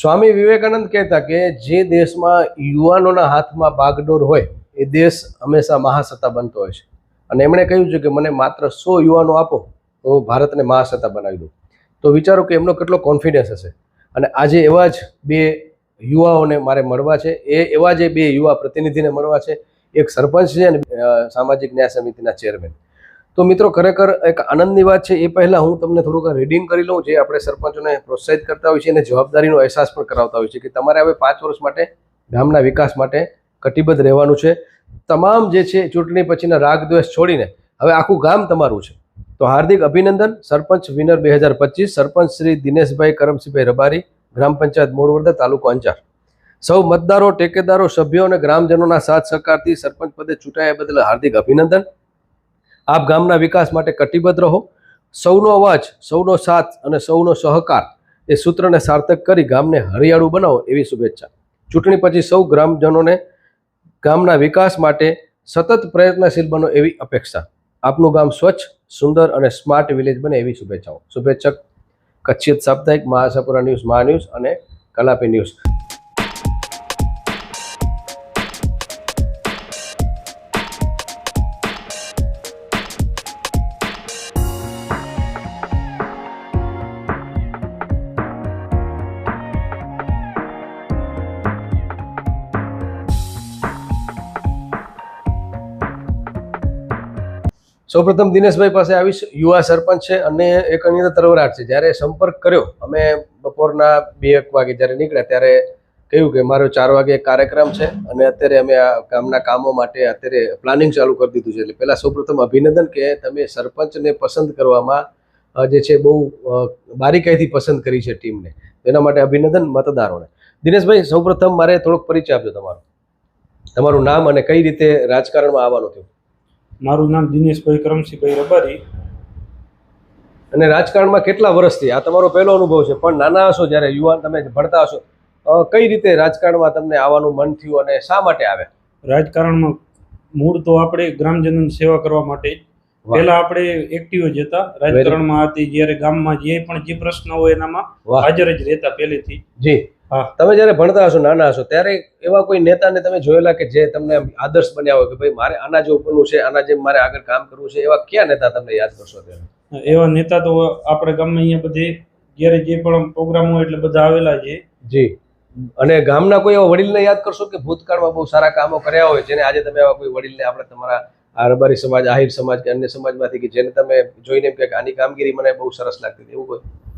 સ્વામી વિવેકાનંદ કહેતા કે જે દેશમાં યુવાનોના હાથમાં બાગડોર હોય, એ દેશ હંમેશા મહાસત્તા બનતો હોય છે. અને એમણે કહ્યું છે કે મને માત્ર સો યુવાનો આપો, તો હું ભારતને મહાસત્તા બનાવી દઉં. તો વિચારો કે એમનો કેટલો કોન્ફિડન્સ હશે. અને આજે એવા જ બે યુવાઓને મારે મળવા છે. એ એવા જે બે યુવા પ્રતિનિધિને મળવા છે. એક સરપંચ છે અને સામાજિક ન્યાય સમિતિના ચેરમેન તો મિત્રો ખરેખર એક આનંદની વાત છે, એ પહેલાં હું તમને થોડુંક રીડિંગ કરી લઉં, જે આપણે સરપંચોને પ્રોત્સાહિત કરતા હોય છે અને જવાબદારીનો અહેસાસ પણ કરાવતા હોય છે કે તમારે હવે પાંચ વર્ષ માટે ગામના વિકાસ માટે કટિબદ્ધ રહેવાનું છે. તમામ જે છે, ચૂંટણી પછીના રાગ દ્વેષ છોડીને હવે આખું ગામ તમારું છે. તો હાર્દિક અભિનંદન, સરપંચ વિનર બે હજાર પચીસ, સરપંચ શ્રી દિનેશભાઈ કરમસિંહભાઈ રબારી, ગ્રામ પંચાયત મોરવર્ધા તાલુકો અંજાર. સૌ મતદારો, ટેકેદારો, સભ્યો અને ગ્રામજનોના સાથ સહકારથી સરપંચ પદે ચૂંટાયા બદલ હાર્દિક અભિનંદન. આપ ગામના વિકાસ માટે કટિબદ્ધ રહો. સૌનો અવાજ, સૌનો સાથ અને સૌનો સહકાર એ સૂત્રને સાર્થક કરી ગામને હરિયાળું બનાવો એવી શુભેચ્છા. ચૂંટણી પછી સૌ ગ્રામજનોને ગામના વિકાસ માટે સતત પ્રયત્નશીલ બનો એવી અપેક્ષા. આપનું ગામ સ્વચ્છ, સુંદર અને સ્માર્ટ વિલેજ બને એવી શુભેચ્છાઓ. શુભેચ્છક કચ્છિત સાપ્તાહિક મહાસાપુરા ન્યૂઝ મહા ન્યૂઝ અને કલાપી ન્યૂઝ. સૌપ્રથમ દિનેશભાઈ પાસે આવીશ. યુવા સરપંચ છે અને એક અન્ય તરવરાટ છે. જ્યારે સંપર્ક કર્યો, અમે બપોરના બે એક વાગે જ્યારે નીકળ્યા ત્યારે કહ્યું કે મારો ચાર વાગે એક કાર્યક્રમ છે અને અત્યારે અમે આ ગામના કામો માટે અત્યારે પ્લાનિંગ ચાલુ કરી દીધું છે. એટલે પહેલાં સૌપ્રથમ અભિનંદન કે તમે સરપંચને પસંદ કરવામાં જે છે બહુ બારીકાઈથી પસંદ કરી છે ટીમને. એના માટે અભિનંદન મતદારોને. દિનેશભાઈ, સૌપ્રથમ મારે થોડોક પરિચય આપજો તમારો. તમારું નામ અને કઈ રીતે રાજકારણમાં આવવાનું થયું? મારું નામ દિનેશભાઈ કરમસિંહભાઈ રબારી. અને રાજકારણમાં કેટલા વર્ષથી આ તમારો પહેલો અનુભવ છે પણ નાના હશો જ્યારે યુવાન તમે ભણતા હશો. કઈ રીતે રાજકારણમાં તમને આવવાનું મન થયું અને શા માટે આવે રાજકારણમાં મૂળ તો આપણે ગ્રામજનોની સેવા કરવા માટે. પહેલા આપણે એક્ટિવ જ હતા. રાજકારણમાં હતી જ્યારે ગામમાં જે પણ જે પ્રશ્ન હોય એનામાં હાજર જ રહેતા પહેલેથી. જી. તમે જ્યારે ભણતા હશો નાના હશો ત્યારે એવા કોઈ નેતાને તમે જોયેલા કે જે તમને આદર્શ બન્યા હોય કે ભાઈ મારે આના જેવું બનવું છે આના જેમ મારે આગળ કામ કરવું છે એવા કયા નેતા તમને યાદ કરશો અત્યારે? એવા નેતા તો આપણે ગામમાં અહીંયા બધે જ્યારે જે પણ પ્રોગ્રામ હોય એટલે બધા આવેલા છે. જી. અને ગામના કોઈ એવા વડીલને યાદ કરશો કે ભૂતકાળમાં બહુ સારા કામો કર્યા હોય જેને આજે તમે એવા કોઈ વડીલને આપણે તમારા આ રબારી સમાજ આહિર સમાજ કે અન્ય સમાજમાંથી કે જેને તમે જોઈને એમ કે આની કામગીરી મને બહુ સરસ લાગતી હતી એવું કોઈ?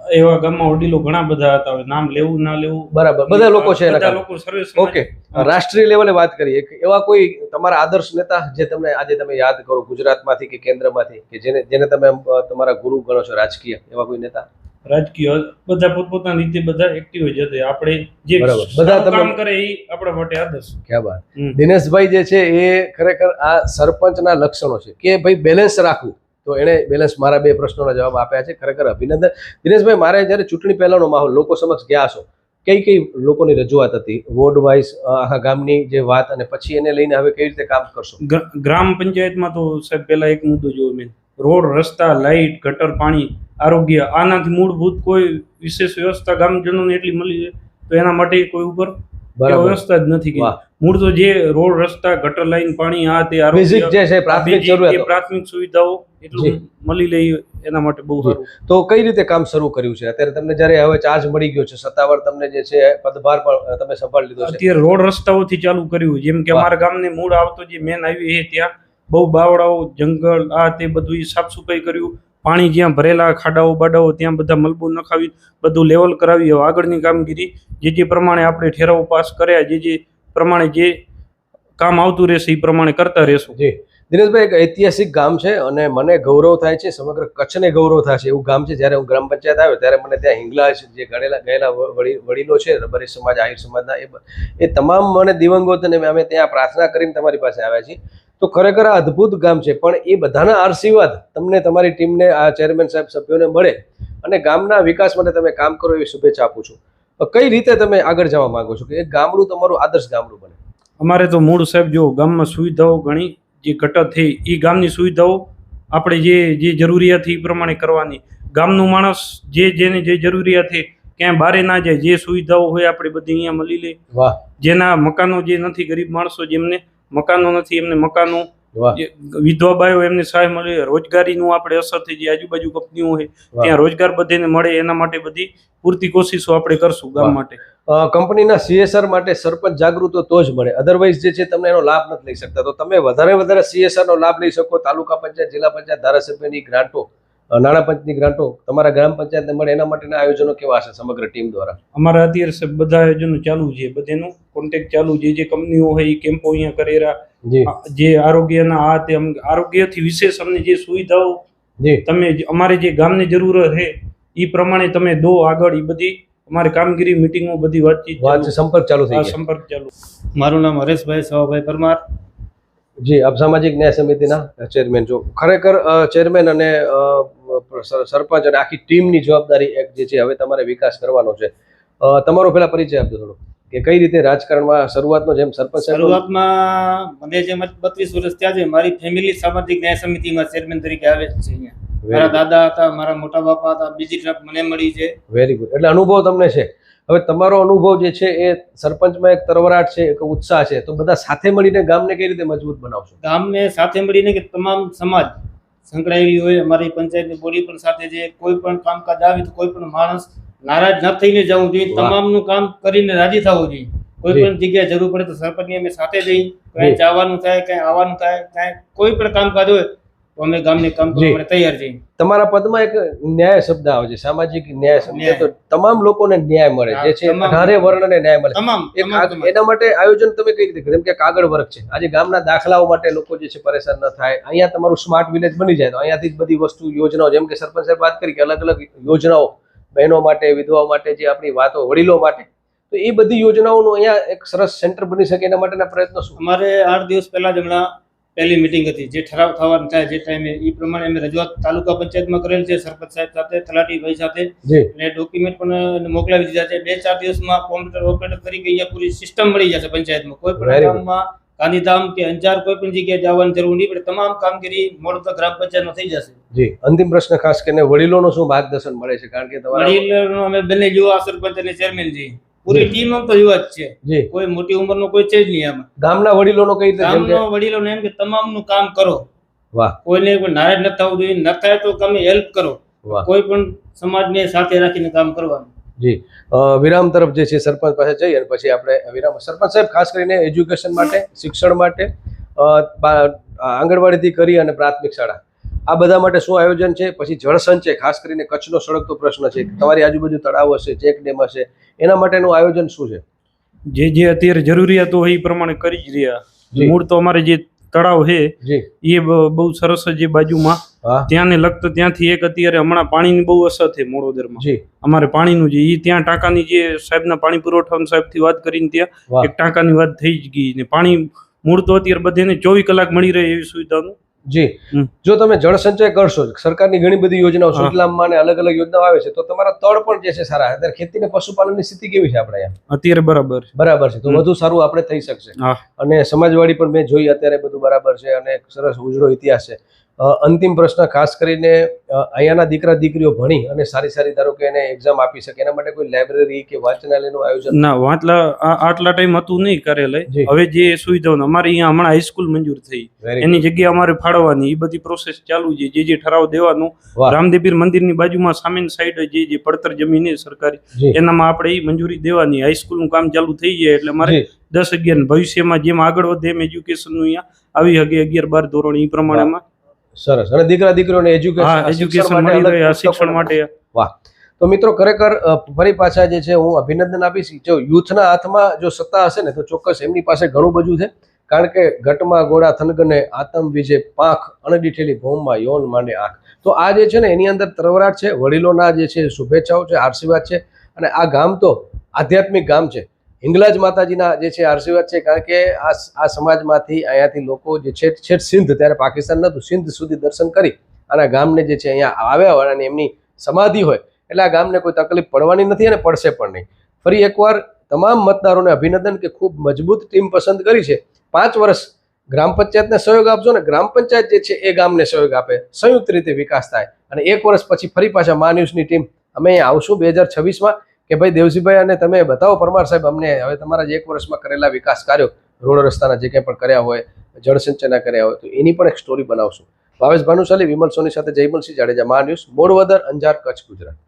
એવા ગામમાં વડીલો ઘણા બધા હતા હવે નામ લેવું ના લેવું. બરાબર બધા લોકો છે બધા લોકો સર્વિસ ઓકે રાષ્ટ્રીય લેવલે વાત કરીએ. એવા કોઈ તમારા આદર્શ નેતા જે તમને આજે તમે યાદ કરો ગુજરાતમાંથી કે કેન્દ્રમાંથી કે જેને જેને તમે તમારા ગુરુ ગણો છો રાજકીય એવા કોઈ નેતા? રાજકીય બધા પોતપોતાની રીતે બધા એક્ટિવ જ હતા. આપણે જે બધા કામ કરે એ આપણા માટે આદર્શ. ક્યાં વાત. દિનેશભાઈ જે છે એ ખરેખર આ સરપંચના લક્ષણો છે કે ભાઈ બેલેન્સ રાખવું. તો એણે બેલેન્સ મારા બે પ્રશ્નોના જવાબ આપ્યા છે, ખરેખર અભિનંદન. દિનેશભાઈ, મારે જ્યારે ચૂંટણી પહેલાંનો માહોલ લોકો સમક્ષ ગયા છો, કઈ કઈ લોકોની રજૂઆત હતી? વોર્ડ વાઇઝ આખા ગામની જે વાત અને પછી એને લઈને હવે કઈ રીતે કામ કરશો? ગ્રામ પંચાયતમાં તો સાહેબ, પહેલાં એક મુદ્દો જોયો મેં. રોડ, રસ્તા, લાઇટ, ગટર, પાણી, આરોગ્ય, આનાથી મૂળભૂત કોઈ વિશેષ વ્યવસ્થા ગામજનોને એટલી મળી છે, તો એના માટે કોઈ ઉપર વ્યવસ્થા જ નથી મૂળ તો જે રોડ રસ્તા ગટર લાઈન પાણી આ તે બેઝિક જે છે પ્રાથમિક જરૂરિયાતો. પ્રાથમિક સુવિધાઓ એટલું મળી લઈ એના માટે બહુ સારું. તો કઈ રીતે કામ શરૂ કર્યું છે? અત્યારે તમને જ્યારે હવે ચાર્જ મળી ગયો છે સત્તાવાર તમને જે છે પદભાર પણ તમે સંભાળ લીધો છે. અત્યારે રોડ રસ્તાઓથી ચાલુ કર્યું. જેમ કે. અમારા ગામને મૂળ આવતો જે મેન આવ્યું એ ત્યાં બહુ બાવડાઓ જંગલ આ તે બધું સાફ સફાઈ કર્યું. પાણી જ્યાં ભરેલા, ખાડાઓ, બાડાઓ, ત્યાં બધા મલબો નખાવી, બધું લેવલ કરાવી આગળની કામગીરી જે જે પ્રમાણે આપણે ઠેરાવો પાસ કર્યા, જે જે પ્રમાણે જે કામ આવતું રહેશે, એ પ્રમાણે કરતા રહેશું. જી. દિનેશભાઈ, એક ઐતિહાસિક ગામ છે અને મને ગૌરવ થાય છે, સમગ્ર કચ્છને ગૌરવ થાય છે. એવું ગામ છે, જ્યારે હું ગ્રામ પંચાયત આવ્યો, ત્યારે મને ત્યાં હિંગલાજ જે ગણેલા, ગયેલા વડી- વડીલો છે, રબારી સમાજ આહિર સમાજના, એ એ તમામ મને દિવંગત અને અમે ત્યાં પ્રાર્થના કરીને તમારી પાસે આવ્યા છીએ. તો ખરેખર આ અદ્ભુત ગામ છે. પણ એ બધાના આશીર્વાદ તમને તમારી ટીમને આ ચેરમેન સાહેબ સભ્યોને મળે અને ગામના વિકાસ માટે તમે કામ કરો એવી શુભેચ્છા આપું છું. કઈ રીતે તમે આગળ જવા માંગો છો? કે એક ગામડું તમારું આદર્શ ગામડું બને. અમારે તો મૂળ સાહેબ જો ગામમાં સુવિધાઓ ઘણી જે ઘટત થઈ એ ગામની સુવિધાઓ આપણે જે જે જરૂરિયાત છે એ પ્રમાણે કરવાની. ગામનું માણસ જે જેને જે જરૂરિયાત છે ક્યાંય બારે ના જાય જે સુવિધાઓ હોય આપણે બધી અહીંયા મળી લે. વાહ. જેના મકાનો જે નથી ગરીબ માણસો જેમને મકાનો નથી એમને મકાનો વિધવા બાયો એમને સહાય મળે રોજગારીનું આપણે અસર થઈ જે આજુબાજુ કંપનીઓ હોય ત્યાં રોજગાર બધીને મળે એના માટે બધી પૂરતી કોશિશો આપણે કરશું ગામ માટે. કંપનીના સીએસઆર માટે સરપંચ જાગૃત તો જ મળે. અધરવાઇઝ જે છે તમને એનો લાભ નથી લઈ શકતા. તો તમે વધારે વધારે સીએસઆરનો નો લાભ લઈ શકો તાલુકા પંચાયત જિલ્લા પંચાયત ધારાસભ્યની ગ્રાન્ટો નાણાં પંચની ગ્રાન્ટો તમારા ગ્રામ પંચાયતને મળે એના માટેના આયોજનો કેવા હશે સમગ્ર ટીમ દ્વારા? અમારા અત્યારે સાહેબ બધા આયોજનો ચાલુ છે બધાનું કોન્ટેક્ટ ચાલુ છે. જે કંપનીઓ હોય એ કેમ્પો અહીંયા કરેલા જે. આરોગ્યના આ તે આરોગ્યથી વિશેષ અમને જે સુવિધાઓ જી. તમે અમારે જે ગામને જરૂર છે એ પ્રમાણે તમે દો આગળ એ બધી અમારી કામગીરી મિટિંગો બધી વાતચીત સંપર્ક ચાલુ થઈ સંપર્ક ચાલુ. મારું નામ હરેશભાઈ સવાભાઈ પરમાર. જી આપ સામાજિક ન્યાય સમિતિના ચેરમેન છો. ખરેખર ચેરમેન અને સરપંચ અને આખી ટીમની જવાબદારી એક જે છે હવે તમારે વિકાસ કરવાનો છે. તમારો પેલા પરિચય આપજો થોડો કે કઈ રીતે રાજકારણમાં શરૂઆતનો જેમ સરપંચ શરૂઆતમાં મને જેમ બત્રીસ વર્ષ ત્યાં છે મારી ફેમિલી સામાજિક ન્યાય સમિતિમાં ચેરમેન તરીકે આવે છે અહીંયા. મારા દાદા હતા મારા મોટા બાપા હતા બીજી તરફ મને મળી છે. વેરી ગુડ એટલે અનુભવ તમને છે. હવે તમારો અનુભવ જે છે એ સરપંચમાં એક તરવરાટ છે એક ઉત્સાહ છે. તો બધા સાથે મળીને ગામને કઈ રીતે મજબૂત બનાવશો? ગામને સાથે મળીને કે તમામ સમાજ સંકળાયેલી હોય અમારી પંચાયતની બોડી પણ સાથે છે કોઈ પણ કામકાજ આવે તો કોઈ પણ માણસ નારાજ ન થઈને જવું જોઈએ. તમામનું કામ કરીને રાજી થવું જોઈએ કોઈ પણ જગ્યાએ જરૂર પડે તો સરપંચની અમે સાથે જઈ ક્યાંય જી. જવાનું થાય ક્યાંય આવવાનું થાય ક્યાંય કોઈ પણ કામકાજ હોય અમે ગામને કામ કરવા માટે તૈયાર છીએ. તમારા પદમાં એક ન્યાય શબ્દ આવે છે સામાજિક ન્યાય શબ્દ. તો તમામ લોકોને ન્યાય મળે જે છે અઢારે વર્ણને ન્યાય મળે. તમામ. એના માટે આયોજન તમે કઈ રીતે કર્યું? કે કાગળ વર્ક છે. આજે ગામના દાખલાઓ માટે લોકો જે છે પરેશાન ન થાય. અહીંયા તમારું સ્માર્ટ વિલેજ બની જાય તો અહીંયાથી જ બધી વસ્તુ યોજનાઓ જેમ કે સરપંચ સાહેબ વાત કરી કે અલગ અલગ યોજનાઓ બહેનો માટે વિધવાઓ માટે જે આપણી વાતો વડીલો માટે. તો એ બધી યોજનાઓનું અહીંયા એક સરસ સેન્ટર બની શકે એના માટેના પ્રયત્નો શું? અમારે આઠ દિવસ પહેલા જ હમણાં પહેલી મિટિંગ હતી. જે ઠરાવ થવાનું થાય જે ટાઈમે એ પ્રમાણે અમે રજૂઆત તાલુકા પંચાયતમાં કરેલ છે સરપંચ સાહેબ સાથે તલાટીભાઈ સાથે. અને ડોક્યુમેન્ટ પણ મોકલાવી દીધા છે. બે ચાર દિવસમાં કોમ્પ્યુટર ઓપરેટર કરી અહીંયા પૂરી સિસ્ટમ મળી જશે પંચાયતમાં. કોઈ પણ ગામમાં ગાંધીધામ કે અંજાર કોઈ પણ જગ્યાએ જવાની જરૂર નહીં પડે. તમામ કામગીરી મોડ તો ગ્રામ પંચાયતમાં થઈ જશે. જી. અંતિમ પ્રશ્ન ખાસ કરીને વડીલોનું શું માર્ગદર્શન મળે છે? કારણ કે તમારા વડીલોનો અમે બંને યુવા સરપંચ અને ચેરમેન છીએ. પૂરી ટીમ આમ તો યુવા જ. છે કોઈ મોટી ઉંમરનો કોઈ છે જ નહીં આમાં. ગામના વડીલોનો કઈ રીતે કે વડીલોને એમ કે તમામનું કામ કરો. વાહ. કોઈને કોઈ નારાજ ન થવું જોઈએ ન થાય તો તમે હેલ્પ કરો. કોઈ પણ સમાજને સાથે રાખીને કામ કરવાનું. જી. વિરામ તરફ જે છે સરપંચ પાસે જઈએ અને પછી આપણે વિરામ સરપંચ સાહેબ ખાસ કરીને એજ્યુકેશન માટે શિક્ષણ માટે આંગણવાડીથી કરી અને પ્રાથમિક શાળા. આ બધા માટે શું આયોજન છે? પછી જળસંચય ખાસ કરીને કચ્છનો સળગતો પ્રશ્ન છે તમારી આજુબાજુ તળાવ હશે ચેક ડેમ હશે એના માટેનું આયોજન શું છે? જે જે અત્યારે જરૂરિયાતો હોય એ પ્રમાણે કરી જ રહ્યા. મૂળ તો અમારે જે તળાવ છે એ બહુ સરસ જે બાજુમાં. ત્યાંને લગતો ત્યાંથી એક અત્યારે હમણાં પાણીની બહુ અસર છે મોડોદરમાં. અમારે પાણીનું જે એ ત્યાં ટાંકાની જે સાહેબના પાણી પુરવઠા સાહેબથી વાત કરીને ત્યાં એક ટાંકાની વાત થઈ જ ગઈ ને પાણી મૂળ તો અત્યારે બધાને ચોવીસ કલાક મળી રહે એવી સુવિધાનું. જી. જો તમે જળસંચય કરશો સરકારની ઘણી બધી યોજનાઓ. સુજલામમાં અને અલગ અલગ યોજનાઓ આવે છે તો તમારા તળ પણ જે છે સારા. અત્યારે ખેતી ને પશુપાલનની સ્થિતિ કેવી છે આપણે અત્યારે બરાબર છે. બરાબર છે. તો વધુ સારું આપણે થઈ શકશે. અને સમાજવાડી પણ મેં જોઈ અત્યારે બધું બરાબર છે અને સરસ ઉજળો ઇતિહાસ છે. અંતિમ પ્રશ્ન ખાસ કરીને અહીંયાના દીકરા દીકરીઓ ભણી અને સારી સારી ધારો કે એને એક્ઝામ આપી શકે એના માટે કોઈ લાઇબ્રેરી કે વાંચનાલયનું આયોજન? ના વાંચલા આટલા ટાઈમ હતું નહીં કાર્યાલય હવે જે સુવિધાઓ અમારે અહીંયા હમણાં હાઈસ્કૂલ મંજૂર થઈ. એની જગ્યા અમારે ફાળવવાની એ બધી પ્રોસેસ ચાલુ છે. જે જે ઠરાવ દેવાનું. રામદેવીર મંદિરની બાજુમાં સામેની સાઈડ જે જે પડતર જમીન છે સરકારી એનામાં આપણે એ મંજૂરી દેવાની. હાઈસ્કૂલનું કામ ચાલુ થઈ જાય એટલે અમારે દસ અગિયાર ભવિષ્યમાં જેમ આગળ વધે એમ એજ્યુકેશનનું અહીંયા આવી શકે અગિયાર બાર ધોરણ એ પ્રમાણેમાં. સરસ. અને દીકરા દીકરીઓને એજ્યુકેશન એજ્યુકેશન મળી રહે શિક્ષણ માટે. વાહ. તો મિત્રો ખરેખર ફરી પાછા જે છે હું અભિનંદન આપીશ. જો યુથના હાથમાં જો સત્તા હશે ને તો ચોક્કસ એમની પાસે ઘણું બધું છે. કારણ કે ઘટમાં ગોળા થનગને આતમ વિજે પાંખ અણડીઠેલી ભૌમમાં યૌન માંડે આંખ. તો આ જે છે ને એની અંદર તરવરાટ છે. વડીલોના જે છે શુભેચ્છાઓ છે આશીર્વાદ છે. અને આ ગામ તો આધ્યાત્મિક ગામ છે. હિંગલાજ માતાજીના જે છે આશીર્વાદ છે, કારણ કે આ આ સમાજમાંથી અહીંયાથી લોકો જે છે છેઠ સિંધ, ત્યારે પાકિસ્તાન નહોતું સિંધ સુધી દર્શન કરી અને ગામને જે છે અહીંયા આવ્યા હોય અને એમની સમાધિ હોય, એટલે આ ગામને કોઈ તકલીફ પડવાની નથી અને પડશે પણ નહીં. ફરી એકવાર તમામ મતદારોને અભિનંદન કે ખૂબ મજબૂત ટીમ પસંદ કરી છે. પાંચ વર્ષ ગ્રામ પંચાયતને સહયોગ આપજો ને ગ્રામ પંચાયત જે છે એ ગામને સહયોગ આપે. સંયુક્ત રીતે વિકાસ થાય. અને એક વર્ષ પછી ફરી પાછા મા ન્યૂઝની ટીમ. અમે આવશું બે હજાર છવ્વીસમાં. કે ભાઈ દેવજીભાઈ અને તમે બતાવો, પરમાર સાહેબ, અમને હવે તમારા જે એક વર્ષમાં કરેલા વિકાસ કાર્યો, રોડ રસ્તાના જે કંઈ પણ કર્યા હોય જળસિંચના કર્યા હોય, તો એની પણ એક સ્ટોરી બનાવશું. ભાવેશ ભાનુશાલી વિમલ સોની સાથે જયમલસિંહ જાડેજા, મા ન્યૂઝ મોડવદર અંજાર, કચ્છ, ગુજરાત.